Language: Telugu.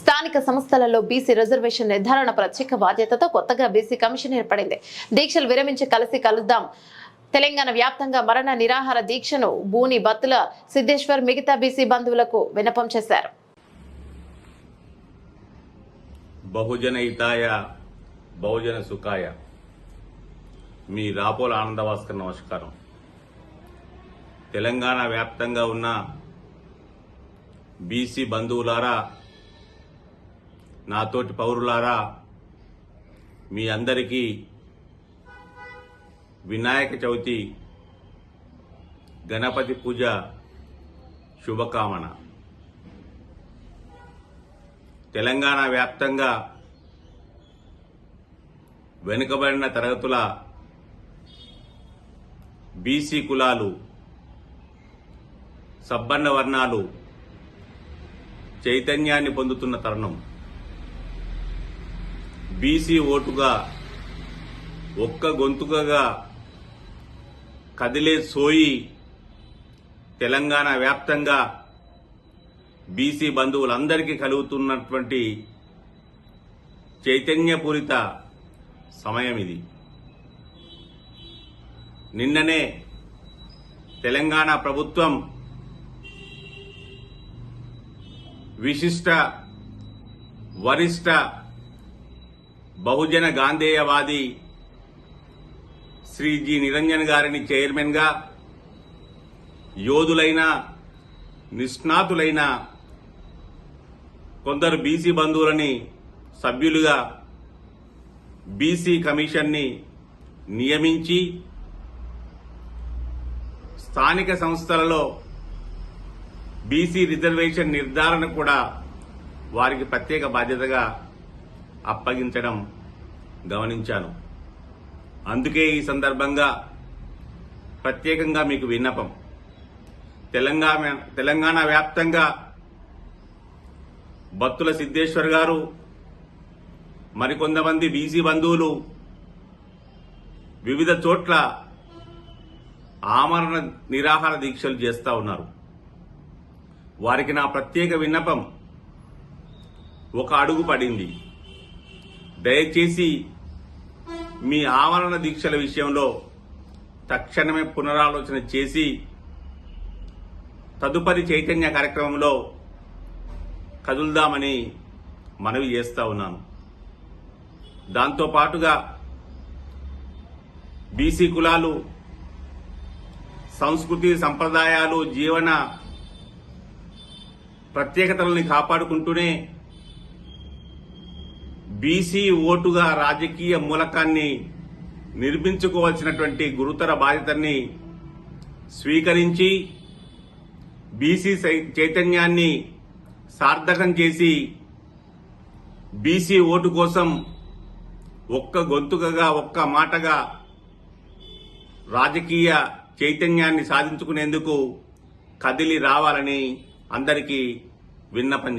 స్థానిక సంస్థలలో బీసీ రిజర్వేషన్ నిర్ధారణ ప్రత్యేక బాధ్యతతో కొత్తగా బీసీ కమిషన్ ఏర్పడింది. దీక్షలు విరమించి కలిసి కలుద్దాం. తెలంగాణ వ్యాప్తంగా మరణ నిరాహార దీక్షను బూని బత్తుల సిద్ధేశ్వర్ మిగతా బీసీ బంధువులకు విన్నపం చేశారు. బహుజన హితాయ బహుజన సుఖాయ. మీ రాపోల ఆనందవాస్కర్ నమస్కారం. తెలంగాణ వ్యాప్తంగా ఉన్న బీసీ బంధువులారా నాతోటి పౌరులారా మీ అందరికీ వినాయక చవితి గణపతి పూజ శుభకామన. తెలంగాణ వ్యాప్తంగా వెనుకబడిన తరగతుల బీసీ కులాలు సబ్బన్న వర్ణాలు చైతన్యాన్ని పొందుతున్న తరుణం. బీసీ ఓటుగా ఒక్క గొంతుకగా కదిలే సోయి తెలంగాణ వ్యాప్తంగా బీసీ బంధువులందరికీ కలుగుతున్నటువంటి చైతన్యపూరిత సమయం ఇది. నిన్ననే తెలంగాణ ప్రభుత్వం విశిష్ట వరిష్ట బహుజన గాంధేయవాది శ్రీ జి నిరంజన్ గారిని చైర్మన్గా యోధులైన నిష్ణాతులైన కొందరు బీసీ బంధువులని సభ్యులుగా బీసీ కమిషన్ని నియమించి స్థానిక సంస్థలలో బీసీ రిజర్వేషన్ నిర్ధారణ కూడా వారికి ప్రత్యేక బాధ్యతగా అప్పగించడం గమనించాను. అందుకే ఈ సందర్భంగా ప్రత్యేకంగా మీకు విన్నపం. తెలంగాణ తెలంగాణ వ్యాప్తంగా భక్తుల సిద్ధేశ్వర్ గారు మరికొంతమంది బీసీ బంధువులు వివిధ చోట్ల ఆమరణ నిరాహార దీక్షలు చేస్తూ ఉన్నారు. వారికి నా ప్రత్యేక విన్నపం ఒక అడుగు పడింది. దయచేసి మీ ఆవరణ దీక్షల విషయంలో తక్షణమే పునరాలోచన చేసి తదుపరి చైతన్య కార్యక్రమంలో కదులుదామని మనవి చేస్తా ఉన్నాను. దాంతో పాటుగా బీసీ కులాలు సంస్కృతి సంప్రదాయాలు జీవన ప్రత్యేకతలని కాపాడుకుంటూనే బీసీ ఓటుగా రాజకీయ మూలకాన్ని నిర్మించుకోవాల్సినటువంటి గురుతర బాధ్యతని స్వీకరించి బీసీ సై- చైతన్యాన్ని సార్థకం చేసి బీసీ ఓటు కోసం ఒక్క గొంతుకగా ఒక్క మాటగా రాజకీయ చైతన్యాన్ని సాధించుకునేందుకు కదిలి రావాలని అందరికీ విన్నపం